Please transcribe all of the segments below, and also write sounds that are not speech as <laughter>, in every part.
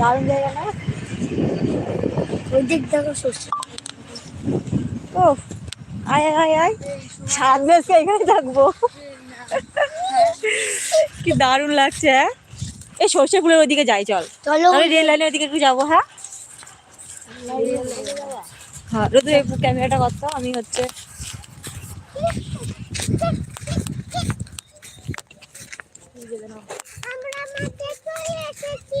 দারুণ জায়গা না? ওই দিক দেখো সর্ষে ও আয় আয় আয় এখানে থাকব। কি দারুণ লাগছে হ্যাঁ? এই সর্ষে ফুলের ওদিকে যাই চল। চলো। আমি রেল লাইনের ওদিকে একটু যাব হ্যাঁ? হ্যাঁ রোদু ক্যামেরাটা করতো আমি হচ্ছে আমরা মাঠে চলে এসেছি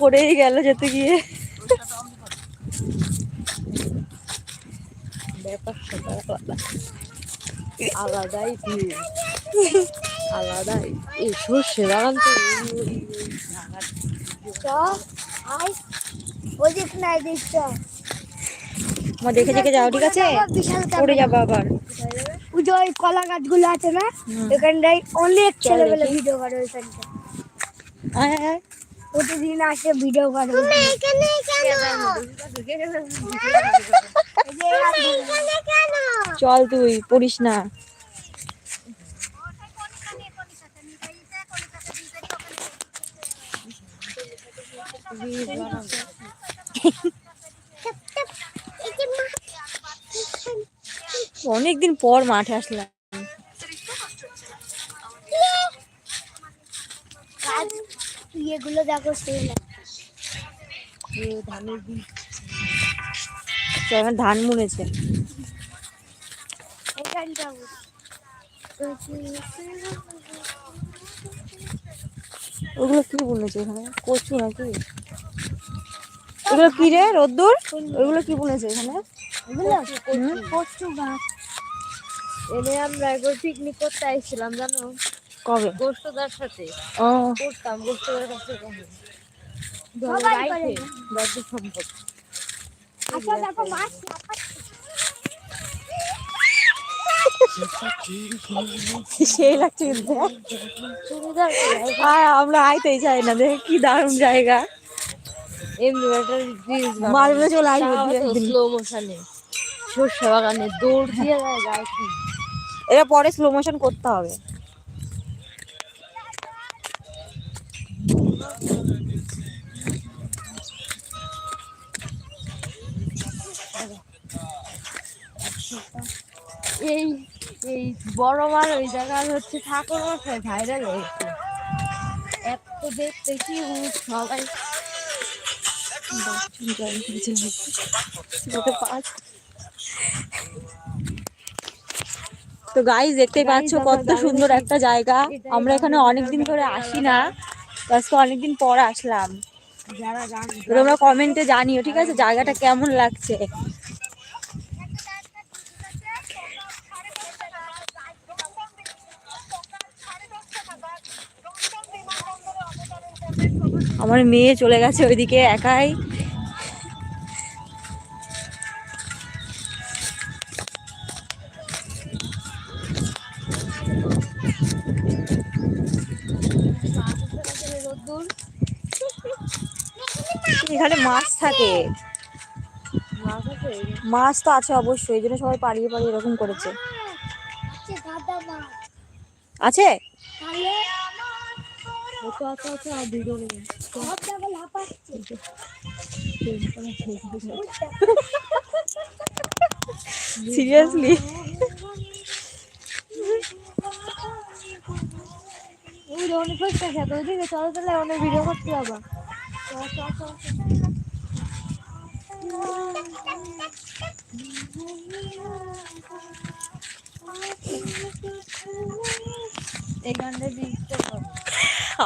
পড়েই গেল যেতে গিয়ে। ব্যাপার আলাদাই। আলাদাই এই সর্ষে বাগান তো দেখে দেখে যাও ঠিক আছে? পড়ে যাব আবার। ওই যে ওই কলা গাছগুলো আছে না? হুম। এখানটায় অনেক চল ছেলেবেলে। ভিডিও করে ওইখানটা আয় আয়। প্রতিদিন আসে ভিডিও করে <laughs> এখানে কেন? চল তুই পড়িস না। অনেকদিন পর মাঠে আসলাম। ইয়েগুলো দেখো সেই না। ধানের বীজ ধান মুনেছে ওগুলো কি বুনেছে এখানে? কচু নাকি? ওগুলো কি রে রোদ্দুর? ওইগুলো কি বুনেছে এখানে? কচু। গাছ। এনে আমরা একবার পিকনিক করতে আইছিলাম জানো? কবে? গোস্তদার সাথে। ও। করতাম গোস্তদার সম্পদ আচ্ছা সেই লাগছে আমরা আইতেই চাই না দেখ কি দারুণ জায়গা। মারবে চলে আসবে স্লো মোশনে সর্ষে বাগানে দৌড় দিয়ে যায়। এটা পরে স্লো মোশন করতে হবে। এই এই বড় মার ওই জায়গার হচ্ছে ঠাকুর ভাইরাল হয়েছে এত দেখতে কি সবাই। তো গাইস দেখতেই পাচ্ছ কত সুন্দর একটা জায়গা। আমরা এখানে অনেকদিন ধরে আসি না। আজকে অনেকদিন পর আসলাম। তোমরা কমেন্টে জানিও ঠিক আছে? জায়গাটা কেমন লাগছে? আমার মেয়ে চলে গেছে ওইদিকে একাই। এখানে মাছ থাকে। মাছ তো আছে অবশ্যই, এই জন্য সবাই পালিয়ে পালিয়ে এরকম করেছে। আছে তাহলে কত আছে আছে আর ভিডিও নেই সব দেখো লাফাচ্ছে সিরিয়াসলি চলো তাহলে অনেক ভিডিও করতে দিতে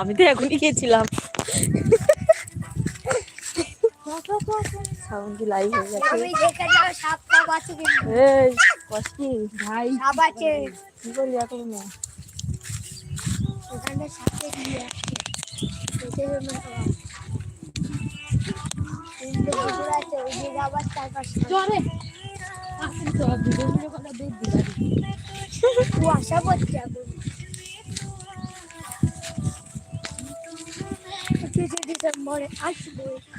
আমি তো এখনই গেছিলাম। সাউন্ড কি লাইভ হয়ে গেছে। আমি দেখে যাও সাপ সাপ আছে কিন্তু। এই কষ্টি ভাই। সাপ আছে। কি করলি এখন না ওখানে সাপে দিয়ে আছে দেখে জন্য সবাই। তিনটে কুকুর আছে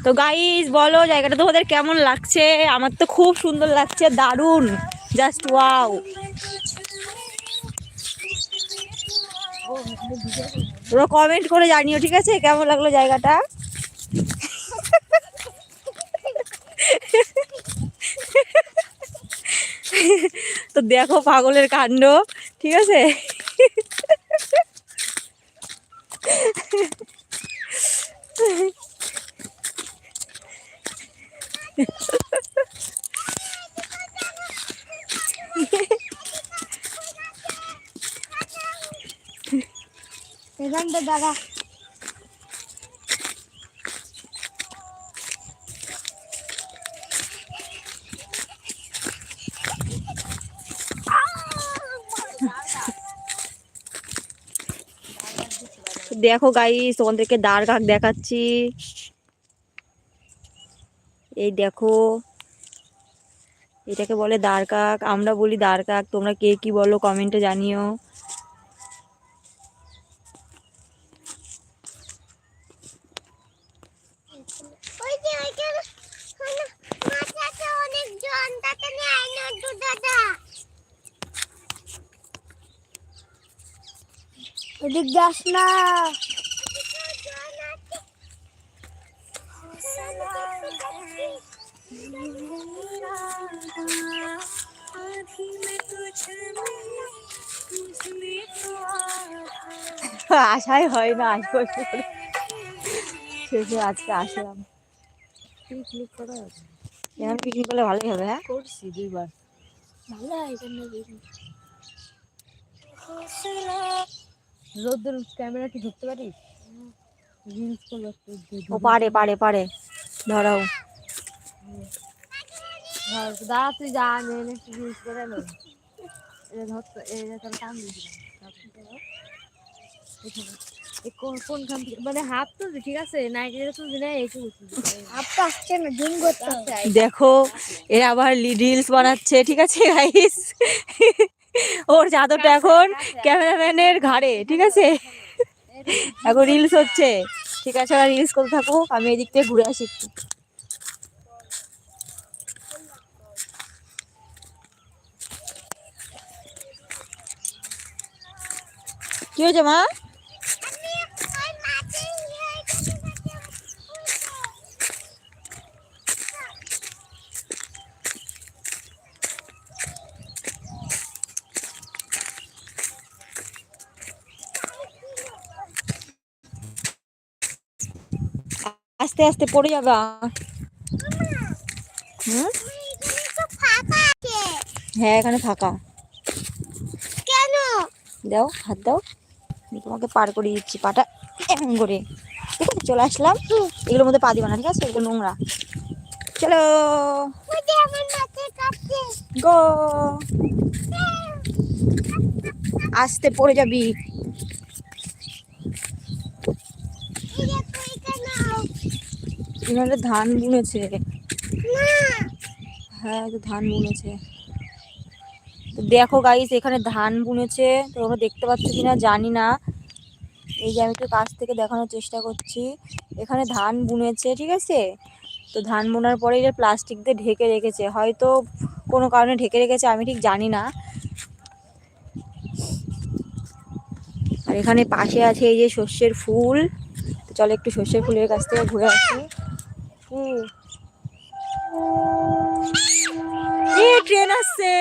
তো গাইস বলো জায়গাটা তোমাদের কেমন লাগছে? আমার তো খুব সুন্দর লাগছে, দারুণ। জাস্ট ওয়াও তোমরা কমেন্ট করে জানিও, ঠিক আছে? কেমন লাগল জায়গাটা? তো দেখো পাগলের কাণ্ড, ঠিক আছে? এখানটা দেখো গাইস তোমাদেরকে দাঁড় কাক দেখাচ্ছি। এই দেখো, এটাকে বলে দাঁড় কাক আমরা বলি দাঁড় কাক তোমরা কে কি বলো কমেন্টে জানিও ওই যে ওইখানে মাছ আছে অনেক জন তাতে নিয়ে আয় না একটু দাদা ওদিক <laughs> যাস না আশাই হয় না। আসব। শেষে আজকে আসলাম। পিকনিক করা এখানে পিকনিক করলে ভালোই হবে হ্যাঁ? করছি দুইবার। ভালো হয় এখানে রোদ্দুর ক্যামেরা কি ধরতে পারিস? রিলস করব ও পারে পারে পারে। ধরাও। দাঁড়া তুই যা আমি এনে একটু রিলস করে নেব। এটা ধরতো এটা দিয়েছিলাম কোন কোনখান থেকে? মানে ঠিক আছে? না আসছে না জুম করতে দেখো এরা আবার রিলস বানাচ্ছে ঠিক আছে গাইস ওর চাদরটা এখন ক্যামেরাম্যানের ঘাড়ে ঠিক আছে? এখন রিলস হচ্ছে। ঠিক আছে ওরা রিলস করতে থাকো আমি এদিক থেকে ঘুরে আসি একটু। কি হয়েছে মা? আস্তে আস্তে পড়ে যাবে। হুম? হ্যাঁ এখানে ফাঁকা। কেন? দাও হাত দাও। আমি তোমাকে পার করে দিচ্ছি পাটা এমন করে। ঠিক আছে চলে আসলাম। এগুলোর মধ্যে পা দিবা না ঠিক আছে? এগুলো নোংরা। চলো। গো। আস্তে পড়ে যাবি এই দেখো এখানে নাও। এখানে ধান বুনেছে। হ্যাঁ তো ধান বুনেছে। তো দেখো গাইস এখানে ধান বুনেছে। তো তোমরা দেখতে পাচ্ছ কিনা জানি না। এই যে আমি একটু কাছ থেকে দেখানোর চেষ্টা করছি। এখানে ধান বুনেছে, ঠিক আছে? তো ধান বোনার পরে এটা প্লাস্টিক দিয়ে ঢেকে রেখেছে। হয়তো কোনো কারণে ঢেকে রেখেছে, আমি ঠিক জানি না। আর এখানে পাশে আছে এই যে শস্যের ফুল। চলো একটু শস্যের ফুলের কাছ থেকে ঘুরে আসি। এ ট্রেন আসছে।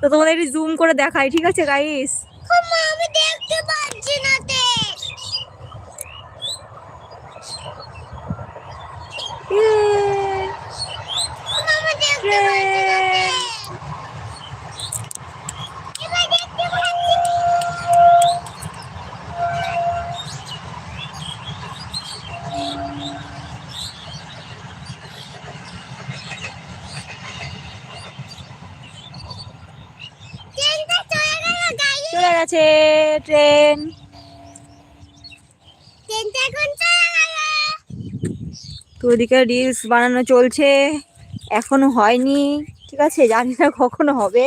তো তোমাদের একটু জুম করে দেখাই ঠিক আছে গাইস আমি দেখতে পাচ্ছি না তে মা, আমি দেখতে পাচ্ছি না তে এবার দেখতে পাচ্ছি গেছে ট্রেন। তো ওদিকে রিলস বানানো চলছে। এখনও হয়নি। ঠিক আছে জানি না কখনো হবে।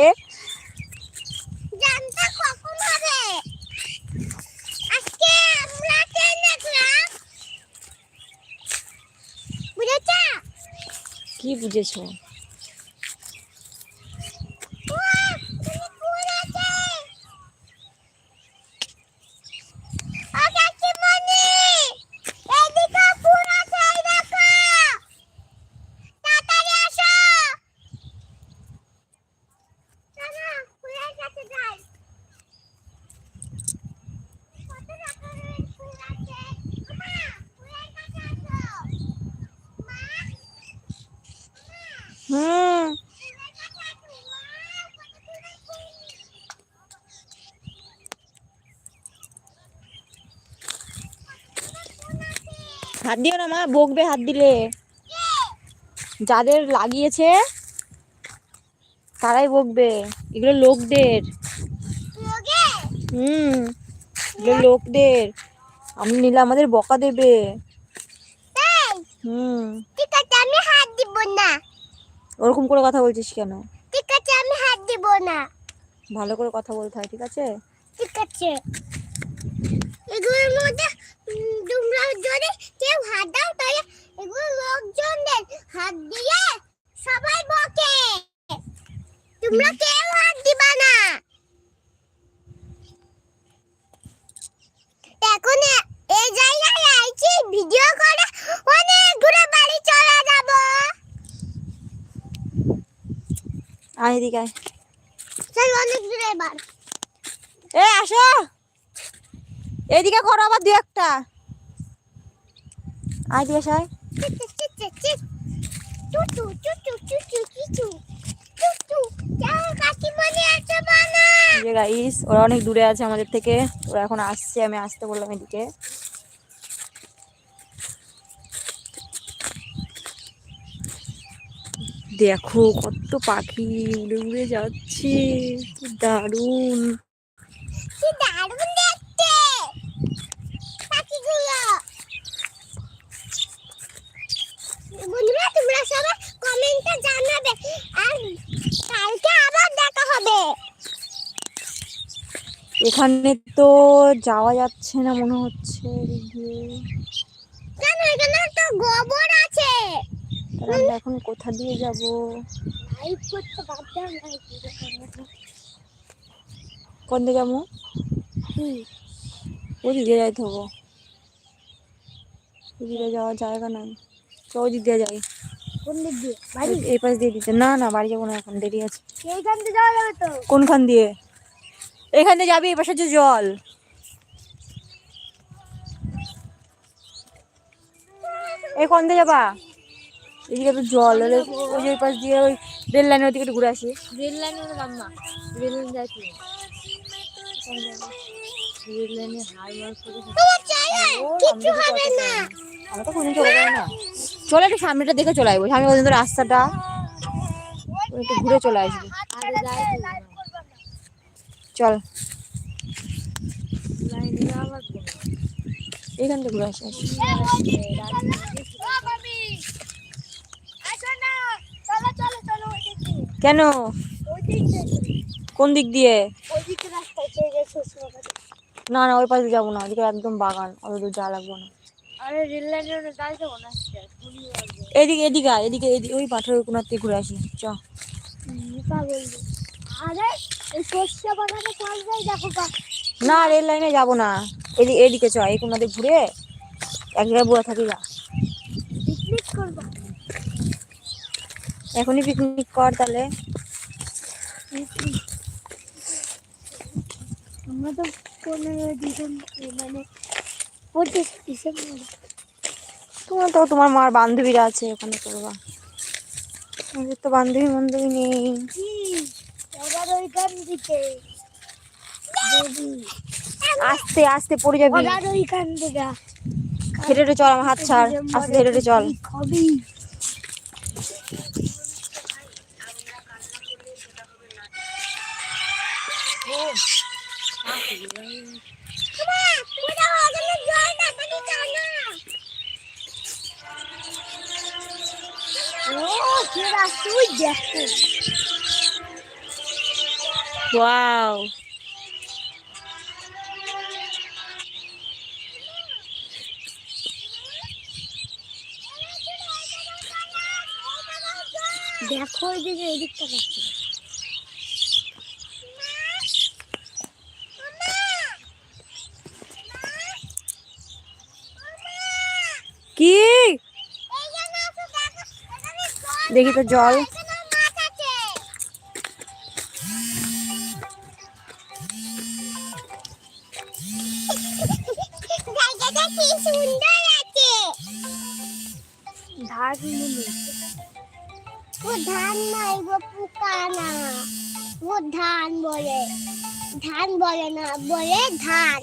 জানটা কখন হবে আজকে আমরা ট্রেন দেখলাম বুঝেছ কি বুঝেছ ও কাকিমণি এদিকে ফুল আছে এই দেখো তাড়াতাড়ি আসো চলো ফুলের কাছে যাই কত রকমের ফুল আছে মা ফুলের কাছে আসো মা হুম ফুলের কাছে আসো মা কত ফুলের ফুল হাত দিও না মা, বকবে হাত দিলে। যাদের লাগিয়েছে, তারাই বকবে। এগুলো লোকদের। হুম, এগুলো লোকদের। আমি নিলে আমাদের বকা দেবে। হুম। ঠিক হাত না ওরকম করে কথা বলছিস কেন? ঠিক হাত না ভালো করে কথা বলতে হয়, ঠিক আছে? ঠিক আছে। এগুলোর মধ্যে তোমরা যদি কেউ হাত দাও তাহলে এগুলো লোকজনদের হাত দিয়ে সবাই বকে। তোমরা কেউ হাত দিবা না। এখন এই জায়গায় আইছি ভিডিও করে অনেক দূরে বাড়ি চলে যাব। আয় এদিকে চল অনেক দূরে এবার। এ আসো। এদিকে করো আবার দু একটা। আয় দিয়ে গাইস ওরা অনেক দূরে আছে আমাদের থেকে। ওরা এখন আসছে, আমি আসতে বললাম এদিকে। দেখো কত পাখি উড়ে উড়ে যাচ্ছে কি দারুণ বন্ধুরা। তোমরা সবাই কমেন্টে জানাবে। আর কালকে আবার দেখা হবে। এখানে তো যাওয়া যাচ্ছে না মনে হচ্ছে কেন? এখানে তো গোবর আছে। আমরা এখন কোথা দিয়ে যাব? লাইভ করতে পারতাম না কোন দিকে যাব? দিয়ে যাইতে হব ওদিকে যাওয়ার জায়গা নাই। তো ওদিক দিয়ে যাই। কোন দিক দিয়ে? এই- এই পাশ দিয়ে দিতে। না না বাড়ি যাব না এখন দেরি আছে। এইখান দিয়ে যাওয়া যাবে তো? কোনখান দিয়ে? এখান দিয়ে যাবি এই পাশে যে জল। এই কোন দিয়ে যাবা? এদিকে তো জল ওই যে পাশ দিয়ে ওই রেল লাইনের ওদিকে ঘুরে আসি। রেল লাইনে মাম্মা। রেল লাইন যাচ্ছি চলো একটু সামনেটা দেখে চলে আসব সামনে পর্যন্ত রাস্তাটা একটু ঘুরে চলে আসব চল এইখান থেকে ঘুরে আসি কেন কোন দিক দিয়ে ওই দিকে রাস্তায় চলে গেছে শ্বশুর বাড়ি। না না ওই পাশে যাব না ওদিকে একদম বাগান অত দূর যাওয়া লাগবে না। আরে রেল লাইনে যাই যাব না এদিকে এদিকে এদিকে এদিকে ওই পাথরের কোনার থেকে ঘুরে আসি চ। না রেল লাইনে যাব না। এদিকে এদিকে চ এই কোনাতে ঘুরে এক জায়গায় বসে থাকি যা এখনই পিকনিক কর তাহলে। আমরা তো পনেরো ডিসেম্বর মানে পঁচিশ ডিসেম্বর। তোমার তো তোমার মার বান্ধবীরা আছে ওখানে করবা আমাদের তো বান্ধবী বান্ধবী নেই। ওইখান আস্তে আস্তে পড়ে যাবি। ওইখান থেকে হেঁটে চল আমার হাত ছাড়। আস্তে হেঁটে চল। আসুই দেখো। ওয়াও। দেখো এদিকে এদিকটা দেখো। কি? দেখি তো জল। ধান ও ধান নাই গো পোকা না। ও ধান বলে। ধান বলে না বলে ধান।